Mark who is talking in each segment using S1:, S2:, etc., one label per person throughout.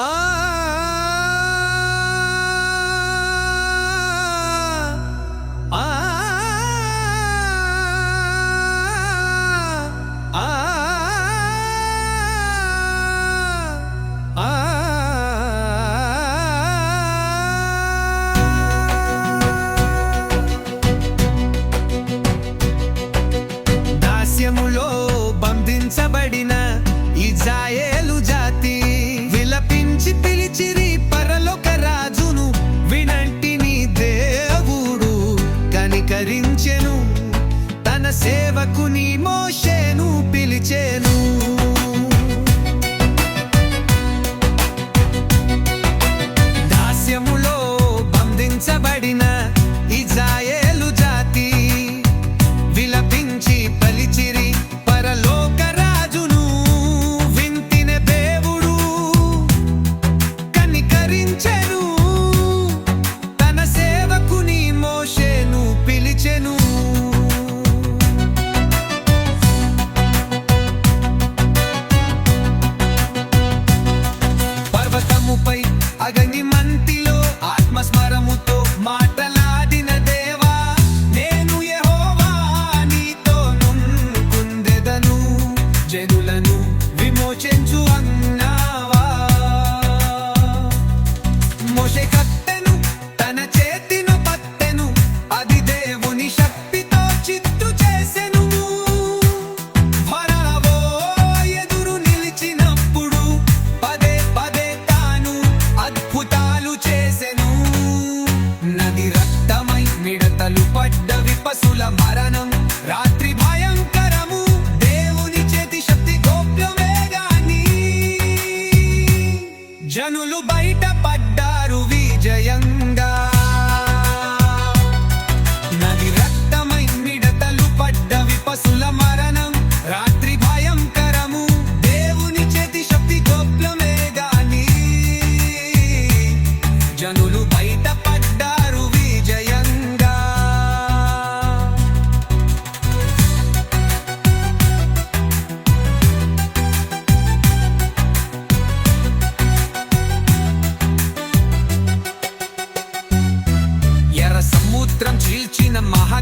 S1: Ah. సేవకుని మోషేను పిలిచెను. దాస్యములో బంధించబడిన ఇజాయేలు జాతి విలపించి పలిచిరి పరలోక రాజును వింతిన దేవుడు కనికరించెను. మిడతలు పడ్డవి మరణం. రాత్రి భయంకరము. దేవుని చేతి శక్తి గోప్యమే జనులు బయట పడ్డారు విజయంగా. నది రక్తమై మిడతలు పడ్డవి పశుల మరణం. రాత్రి భయంకరము. దేవుని చేతి శక్తి గోప్యమే గాని జనులు బయట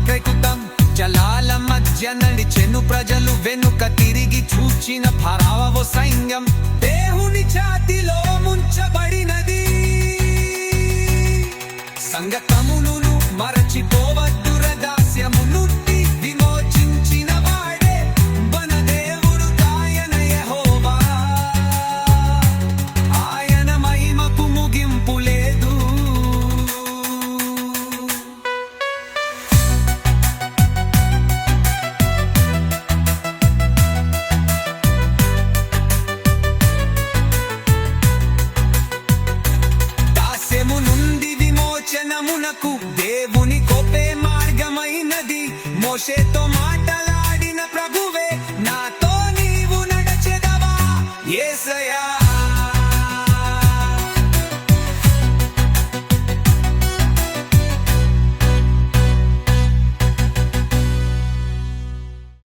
S1: మహాకైకుతం జలాల మధ్య నడిచెను ప్రజలు వెనుక తిరిగి చూచిన ఫరావో సైన్యం. విమోచనమునకు దేవుని కోపే మార్గమైనది. మోషేతో మా